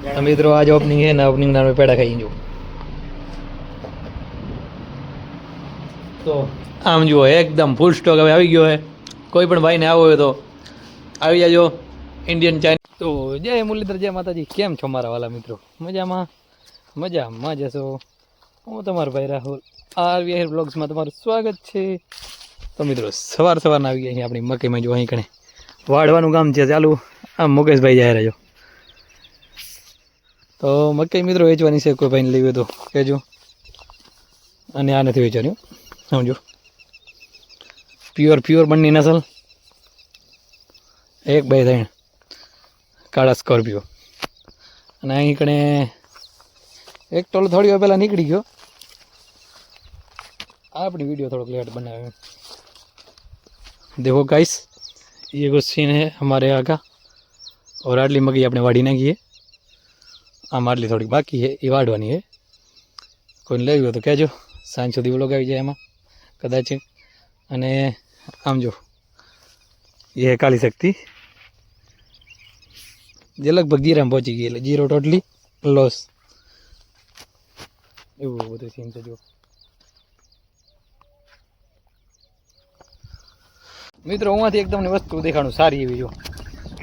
તો મિત્રો આજ ઓપનિંગ છે ને ઓપનિંગ ના પેડા ખાઈ જો તો આમ જુઓ, એકદમ ફૂલ સ્ટોક હવે આવી ગયો છે. કોઈ પણ ભાઈને આવો હોય તો આવી જાજો ઇન્ડિયન ચાઇનીઝ તો જય મુરલીધર, જય માતાજી. કેમ છો મારા વાલા મિત્રો? મજામાં? મજામાં જશો હું તમારો ભાઈ રાહુલ. આરવીઆઈ બ્લોગ્સમાં તમારું સ્વાગત છે. તો મિત્રો, સવાર સવારના આવી ગયા અહીં આપણી મકઈમાં જો અહીં કણે. વાળવાનું કામ છે ચાલુ. આમ મુકેશભાઈ જાય રહેજો તો મકઈ મિત્રો વેચવાની છે કોઈ ભાઈને લેવી હોય તો કહેજો અને આ નથી વેચવાની હો. સમજો પ્યોર પ્યોર બંની નસલ એક બે ત્રણ કાળા સ્કોર્પિયો અને અહીં કણે એક ટોલો થોડી વાર પહેલાં નીકળી ગયો આપણી વિડીયો થોડોક લેટ બનાવ્યો देखो गाइस ये कुछ सीन है हमारे यहाँ का और आटली मगी આપણે વાડી નાખીએ આમ માટલી થોડીક બાકી છે એ વાઢવાની છે. કોઈને લેવી હોય તો કહેજો, સાંજ સુધી વ્લોગ આવી જાય એમાં, કદાચ. અને આમ જો, એ કાલી શક્તિ. જે લગભગ જીરામાં પહોંચી ગઈ એટલે જીરો ટોટલી લોસ એવું બધું સીન છે જો મિત્રો, હું એકદમ વસ્તુ દેખાડું, સારી એવી જો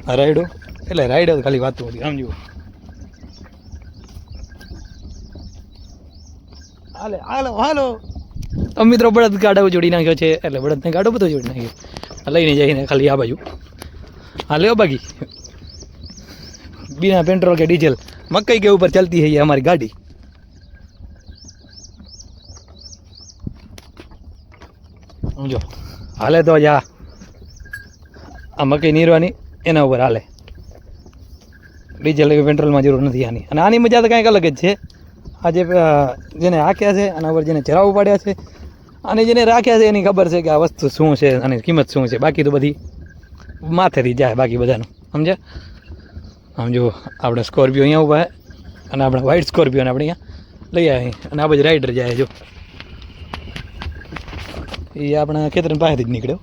આ રાઈડો એટલે રાઈડો ખાલી વાતું હતી સમજો હાલે, હાલો હાલો. તો મિત્રો બળદ ગાડો જોડી નાખ્યો છે, એટલે બળદને ગાડો બધો જોડી નાખ્યો લઈને જઈને ખાલી આ બાજુ. હાલ્યો બાકી. બિના પેટ્રોલ કે ડીઝલ. મકઈ કે ઉપર ચાલતી હૈ અમારી ગાડી. સમજો હાલે તો જા. આ મકઈ નીરવાની, એના ઉપર હાલે. ડીઝલ કે પેટ્રોલમાં જરૂર નથી આની. અને આની મજા તો કંઈક અલગ જ છે. આ જે જેને હાંક્યા છે આના ઉપર જેને ચરાવું પાડ્યા છે અને જેને રાખ્યા છે એની ખબર છે કે આ વસ્તુ શું છે અને કિંમત શું છે. બાકી તો બધી માથેથી જાય બાકી બધાનું. સમજ્યા? આમ જો આપણે સ્કોર્પિયો અહીંયા ઊભા અને આપણે વ્હાઇટ સ્કોર્પિયોને આપણે અહીંયા લઈ આવી અને આ બાજુ રાઈડર જાય જો એ આપણા ખેતરની પાસેથી જ નીકળ્યો.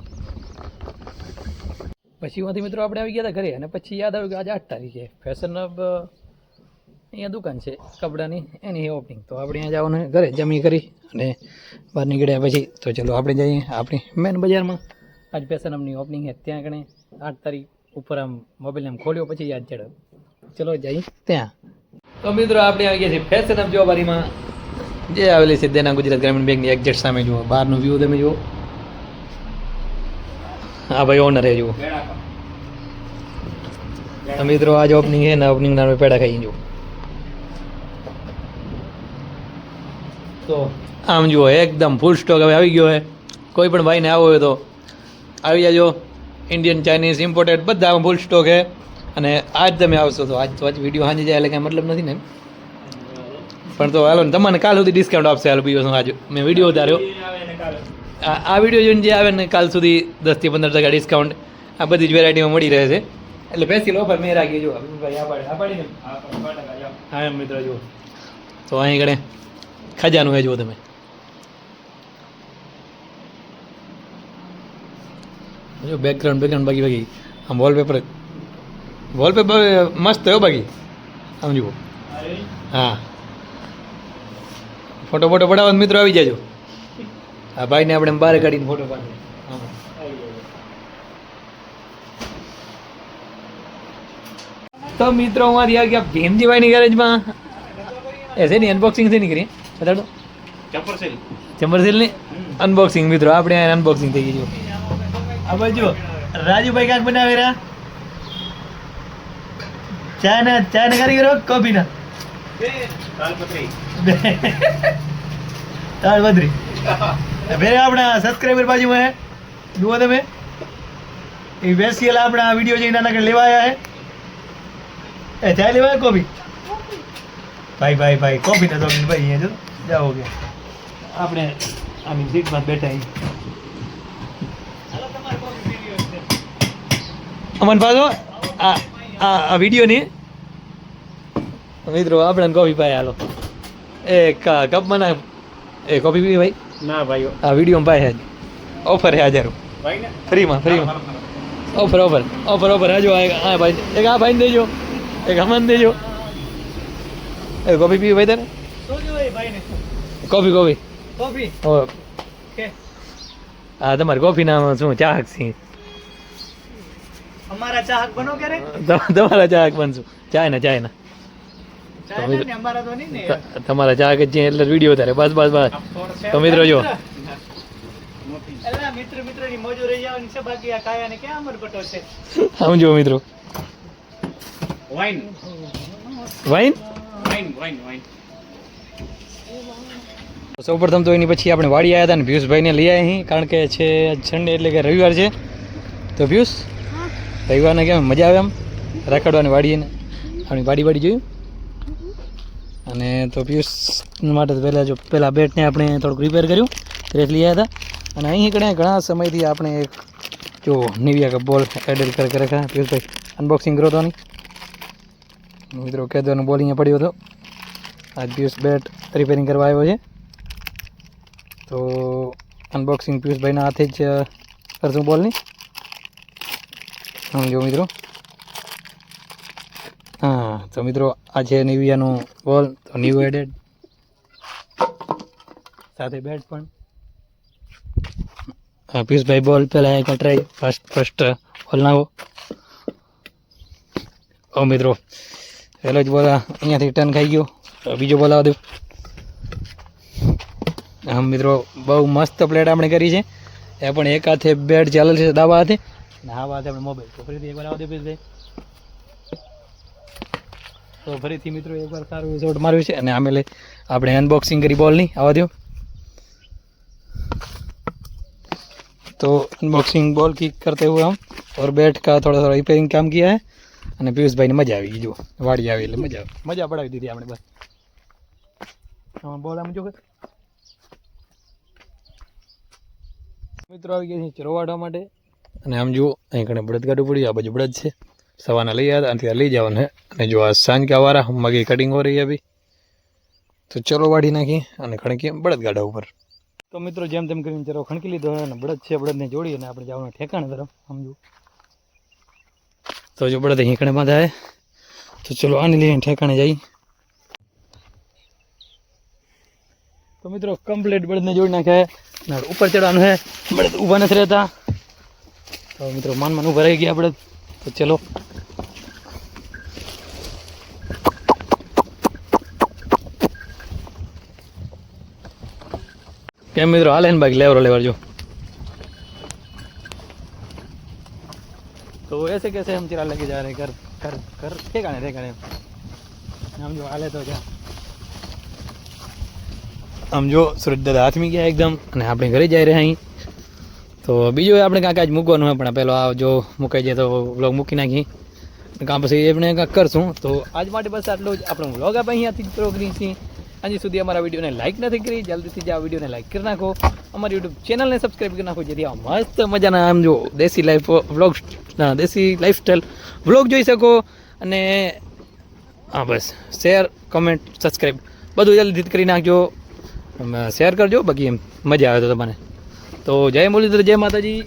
પછી એમાંથી મિત્રો આપણે આવી ગયા હતા ઘરે અને પછી યાદ આવ્યું કે આજે આઠ તારીખે ફેશન અહીંયા દુકાન છે, કપડાની, એની ઓપનિંગ તો આપણે અહીંયા જવાનું ઘરે જમી કરી અને બહાર નીકળ્યા પછી તો ચલો આપણે જઈએ આપણી મેન બજારમાં. આજ ફેશન હબની ઓપનિંગ છે, ત્યાં કણે આઠ તારીખ ઉપર આમ મોબાઈલ આમ ખોલ્યો પછી યાદ ચડ્યો ચલો જઈએ ત્યાં. તો મિત્રો આપણે આવી ગયા છીએ ફેશન અપ જોવારીમાં. જે આવેલી છે દેના ગુજરાત ગ્રામીણ બેંકની એક્ઝેટ સામે જુઓ, બહારનું વ્યૂ તમે જુઓ. હા ભાઈ ઓનર જુઓ. મિત્રો આજ ઓપનિંગ છે ને ઓપનિંગ ના પેડા ખાઈ જુઓ. તો આમ જુઓ એકદમ ફૂલ સ્ટોક હવે આવી ગયો છે કોઈ પણ ભાઈને આવો હોય તો આવી જાજો. ઇન્ડિયન ચાઇનીઝ ઇમ્પોર્ટેડ બધા ફૂલ સ્ટોક છે અને આજ તમે આવશો તો આજ તો આજ વીડિયો સાંજે જાય એટલે કાંઈ મતલબ નથી ને પણ તો હાલો ને તમને કાલ સુધી ડિસ્કાઉન્ટ આપશે હાલ બીજો આજ. મેં વીડિયો ઉતાર્યો. આ વીડિયો જોઈને જે આવે ને કાલ સુધી દસથી પંદર ટકા ડિસ્કાઉન્ટ આ બધી જ વેરાયટીમાં મળી રહે છે. એટલે બેસી લો પણ મેં રાખી જો ભાઈ આ પાડી આ પાડીને. હા મિત્ર જો તો અહીં કણે ખજાનું હે જુઓ તમે. જો બેકગ્રાઉન્ડ બેકગ્રાઉન્ડ બાકી બાકી. આમ વોલપેપર વોલપેપર મસ્ત હો બાકી. આમ જુઓ. હા. ફોટો ફોટો પડાવવા મિત્રો, આવી જાજો. આ ભાઈને આપણે બહાર કાઢીને ફોટો પાડીએ. તો મિત્રો અમારી આ ગયા ભીમજીભાઈની ગેરેજમાં એ છે ની અનબોક્સિંગ છે ની બતાડો. ચંપરસિલની અનબોક્સિંગ મિત્રો આપણે આ અનબોક્સિંગ થઈ ગઈ આ બાજુ રાજુભાઈ કાંક બનાવે રહ્યા? ચા ના ચા ના કારીગરો કોફી ના? તાલપત્રી ભેરે આપણા સબસ્ક્રાઈબર બાજુમાં હે. જુઓ તમે. એ બેસીએલ આપણા વીડિયો જોઈને નાના લેવા આવ્યા હે. એ ચા લેવા આવ્યા કોફી ભાઈ ભાઈ ભાઈ કોફી તો ભાઈ અહીંયા જો. જાઓ કે. આપણે આની સીટમાં બેઠા અહીં અમન પાછો આ આ આ વિડીયોની મિત્રો આપણે કોફી ભાઈ હાલો. એ ક- કપમાં ના એ કોફી પી ભાઈ? ના ભાઈઓ આ વિડીયોમાં ભાઈ હે ઓફર હે હજારો. ફ્રીમાં ફ્રીમાં ઓફર ઓફર ઓફર ઓફર હાજો આ આ ભાઈ એક આ ભાઈને દેજો. એક અમન દેજો. એ કોફી પીવી ભાઈ ભાઈને કોફી કોફી. કોફી? હા તમારી કોફી નામ શું ચાહક સિંહ અમારા ચાહક બનો ક્યારે તમારા ચાહક બનશું. ચાય ના ચાય ને. તમારા ચાહક જ છે એટલે વીડિયો તારે બસ બસ બસ. તો મિત્રો જો. એલા મિત્ર મિત્રની મોજો રહી જવાની છે. બાકી આ કાયા ને ક્યાં અમર પટો છે? સમજો મિત્રો. વાઇન વાઇન સૌ પ્રથમ તો એની પછી આપણે વાડી આવ્યા હતા ને પિયુષભાઈને લઈ આવ્યા અહીં, કારણ કે છે સન્ડે એટલે કે રવિવાર છે. તો પિયુષ, રવિવારને કેમ મજા આવે એમ? રખડવાની વાડીને. આપણી વાડી વાડી જોયું? અને તો પિયુષ માટે પહેલાં જો, પહેલાં બેટને આપણે થોડુંક રિપેર કર્યું ત્યારે લઈ આવ્યા હતા. અને અહીં કણે ઘણા સમયથી આપણે એક, જો નિવિયા કે બોલ એડેડ કરે ખરા પિયુષભાઈ અનબોક્સિંગ કરો તો નહીં? મિત્રો કેદવાનું બોલ અહીંયા પડ્યો હતો. આજ પિયુષ બેટ રિપેરિંગ કરવા આવ્યો છે. તો અનબોક્સિંગ પિયુષભાઈના હાથે જ કરશું બોલની. સમજો મિત્રો. હા, તો મિત્રો આ છે નિવિયાનું બોલ, તો ન્યૂ એડેડ સાથે બેટ પણ. હા, પિયુષભાઈ બોલ, પહેલાં એક ટ્રાય ફર્સ્ટ ફર્સ્ટ બોલ નાવો મિત્રો પહેલો જ બોલ અહીંયાથી ટર્ન ખાઈ ગયો તો બીજો બોલ આવવા દો આમ મિત્રો બહુ મસ્ત પ્લેટ આપણે કરી છે એ પણ એક હાથે બેટ ચાલે છે દાવા હાથે અને આ હાથે આપણે મોબાઈલ તો ફરીથી એકવાર આવવા દે પ્લીઝ તો ફરીથી મિત્રો એકવાર સારું શોટ માર્યું છે અને આમેલે આપણે અનબોક્સિંગ કરી બોલની આવવા દો तो अनबॉक्सिंग बॉल की करते हुए हम और बैट का थोड़ा थोड़ा रिपेयरिंग काम किया है અને પિયુષભાઈને મજા આવી ગઈ જો વાડી આવી એટલે મજા મજા પડાવી દીધી આપણે બસ. તમે બોલ આમ જો મિત્રો આવી ગયા છે ચરોવાડવા માટે. અને આમ જુઓ અહીં કણે બળદ કાઢવું પડ્યું આ બાજુ બળદ છે. સવારના લઈ આવ્યા અને ત્યાં લઈ જવાને અને જો આ સાંજ કે અવારા મગી કટિંગ હો રહી અભી. તો ચલો વાઢી નાખીએ અને ખણકીએ બળદ ગાડા ઉપર. તો મિત્રો જેમ તેમ કરીને ચરો ખણકી લીધો અને બળદ છે બળદને જોડી અને આપણે જવાનું ઠેકાણે તરફ સમજવું તો જો બળદ અહીં કણે બાંધા હે તો ચલો આને લઈને ઠેકાણે જઈ. તો મિત્રો કમ્પ્લીટ બળદને જોડી નાખ્યા ઉપર ચડવાનું છે. બળદ ઊભા નથી રહેતા. તો મિત્રો, માન માન ઊભા રહી ગયા બળદ. તો ચલો. કેમ મિત્રો, હાલે ને બાકી લેવરો લેવર જો. तो ऐसे कैसे हम चिरा लेके जा रहे हैं घर घर घर ठेकाने ठेकाने हम जो हाले तो क्या આમ જો સુરત દાદા હાથમી ગયા એકદમ અને આપણે ઘરે જઈ રહ્યા અહીં તો બીજું આપણે કાંઈક આજ મૂકવાનું હોય પણ પેલો આ જો મુકાઈ જાય તો વ્લોગ મૂકી નાખી કાં પછી એમને કાંઈક કરશું તો આજ માટે બસ આટલું જ આપણો વ્લોગ આપણે અહીંયાથી જ પૂરો કરીએ છીએ હજી સુધી અમારા વિડીયોને લાઇક નથી કરી જલ્દીથી જ આ વિડીયોને લાઇક કરી નાખો અમારી યુટ્યુબ ચેનલને સબસ્ક્રાઈબ કરી નાખો જેથી આ મસ્ત મજાના આમ જો દેશી લાઈફ વ્લોગ દેશી લાઈફસ્ટાઈલ વ્લોગ જોઈ શકો અને હા, બસ. શેર કમેન્ટ સબસ્ક્રાઈબ બધું જલ્દી કરી નાખજો. શેર કરજો, બાકી એમ મજા આવે તો તમને. તો જય મુરલીધર, જય માતાજી.